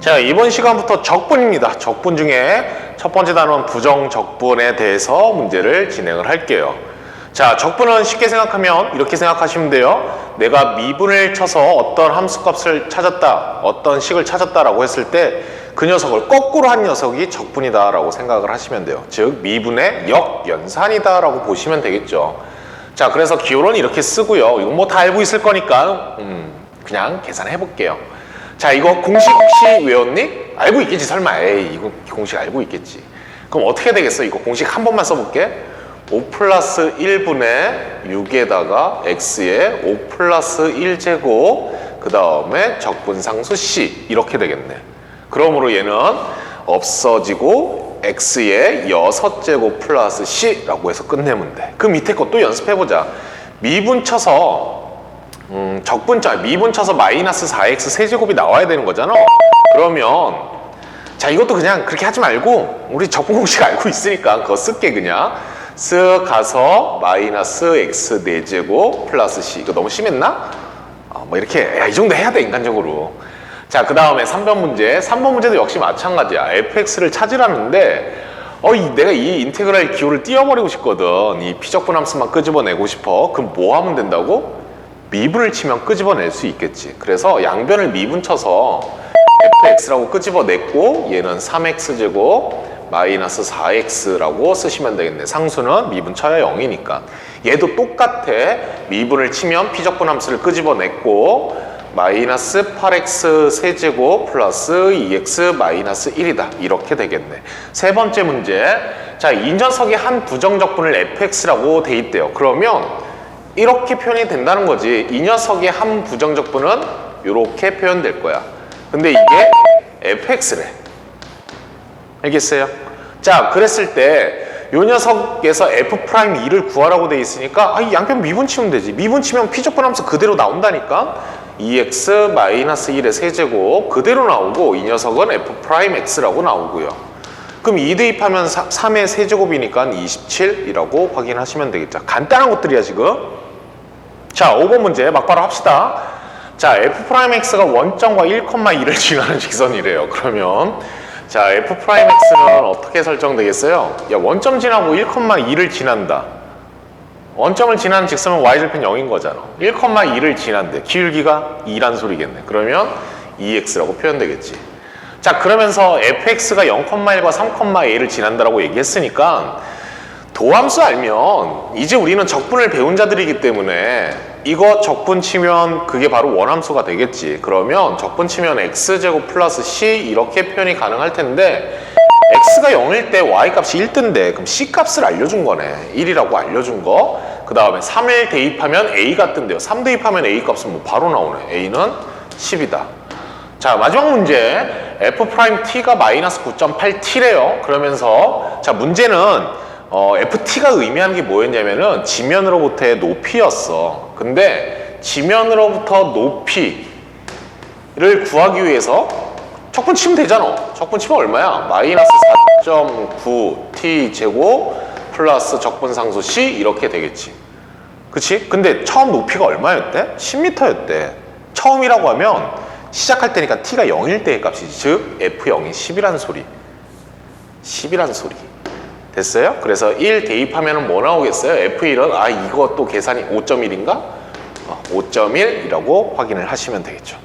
자, 이번 시간부터 적분입니다. 적분 중에 첫 번째 단원 부정적분에 대해서 문제를 진행을 할게요. 자, 적분은 쉽게 생각하면 이렇게 생각하시면 돼요. 내가 미분을 쳐서 어떤 함수값을 찾았다, 어떤 식을 찾았다라고 했을 때 그 녀석을 거꾸로 한 녀석이 적분이다라고 생각을 하시면 돼요. 즉, 미분의 역연산이다라고 보시면 되겠죠. 자, 그래서 기호는 이렇게 쓰고요. 이건 뭐 다 알고 있을 거니까 음, 그냥 계산해 볼게요. 자, 이거 공식 혹시 외웠니? 알고 있겠지, 설마. 에이, 이거 공식 알고 있겠지. 그럼 어떻게 되겠어? 이거 공식 한 번만 써볼게. 5 플러스 1분의 6에다가 x에 5 플러스 1제곱, 그 다음에 적분상수 c. 이렇게 되겠네. 그러므로 얘는 없어지고 x에 6제곱 플러스 c라고 해서 끝내면 돼. 그 밑에 것도 연습해보자. 미분 쳐서 음, 적분자 미분 쳐서 마이너스 4x 세제곱이 나와야 되는 거잖아. 그러면 자 이것도 그냥 그렇게 하지 말고 우리 적분 공식 알고 있으니까 그거 쓸게 그냥 쓱 가서 마이너스 x 4제곱 플러스 c 이거 너무 심했나? 아, 뭐 이렇게 야, 이 정도 해야 돼 인간적으로 자 그 다음에 3번 문제 3번 문제도 역시 마찬가지야 fx를 찾으라는데 어, 이, 내가 이 인테그랄 기호를 띄워버리고 싶거든 이 피적분 함수만 끄집어내고 싶어 그럼 뭐 하면 된다고? 미분을 치면 끄집어낼 수 있겠지. 그래서 양변을 미분 쳐서 fx라고 끄집어냈고 얘는 3x제곱 마이너스 4x라고 쓰시면 되겠네. 상수는 미분 쳐야 0이니까. 얘도 똑같아. 미분을 치면 피적분 함수를 끄집어냈고 마이너스 8x 세제곱 플러스 2x 마이너스 1이다. 이렇게 되겠네. 세 번째 문제. 자, 이 녀석이 한 부정적분을 fx라고 돼 있대요. 그러면 이렇게 표현이 된다는 거지. 이 녀석의 한 부정적분은 이렇게 표현될 거야. 근데 이게 fx래. 알겠어요? 자, 그랬을 때 이 녀석에서 f'2를 구하라고 돼 있으니까 아, 이 양변 미분 치면 되지. 미분 치면 피적분 함수 그대로 나온다니까. 2x 1의 세제곱 그대로 나오고 이 녀석은 f'x라고 나오고요. 그럼 2 대입하면 3의 세제곱이니까 27이라고 확인하시면 되겠죠. 간단한 것들이야 지금. 자, 5번 문제 막바로 합시다. 자, f'x가 원점과 1,2를 지나는 직선이래요. 그러면 자, f'x는 어떻게 설정되겠어요? 야, 원점 지나고 1,2를 지난다. 원점을 지나는 직선은 y절편 0인 거잖아. 1,2를 지난대. 기울기가 2란 소리겠네. 그러면 2x라고 표현되겠지. 자, 그러면서 fx가 0,1과 3,a를 지난다라고 얘기했으니까 도함수 알면 이제 우리는 적분을 배운 자들이기 때문에 이거 적분 치면 그게 바로 원함수가 되겠지. 그러면 적분 치면 x제곱 플러스 c 이렇게 표현이 가능할 텐데 x가 0일 때 y 값이 1뜬데 그럼 c 값을 알려준 거네. 1이라고 알려준 거. 그 다음에 3을 대입하면 a가 뜬대요. 3 대입하면 a 값은 뭐 바로 나오네. a는 10이다. 자 마지막 문제 f't가 마이너스 9.8t래요. 그러면서 자 문제는 어, FT가 의미하는 게 뭐였냐면은 지면으로부터의 높이였어. 근데 지면으로부터 높이를 구하기 위해서 적분 치면 되잖아. 적분 치면 얼마야? 마이너스 4.9t 제곱 플러스 적분 상수 c 이렇게 되겠지. 그치? 근데 처음 높이가 얼마였대? 10m였대. 처음이라고 하면 시작할 때니까 t가 0일 때의 값이지. 즉 f0이 10이라는 소리. 10이라는 소리. 됐어요? 그래서 1 대입하면 뭐 나오겠어요? F1은 아 이것도 계산이 5.1인가? 5.1이라고 확인을 하시면 되겠죠.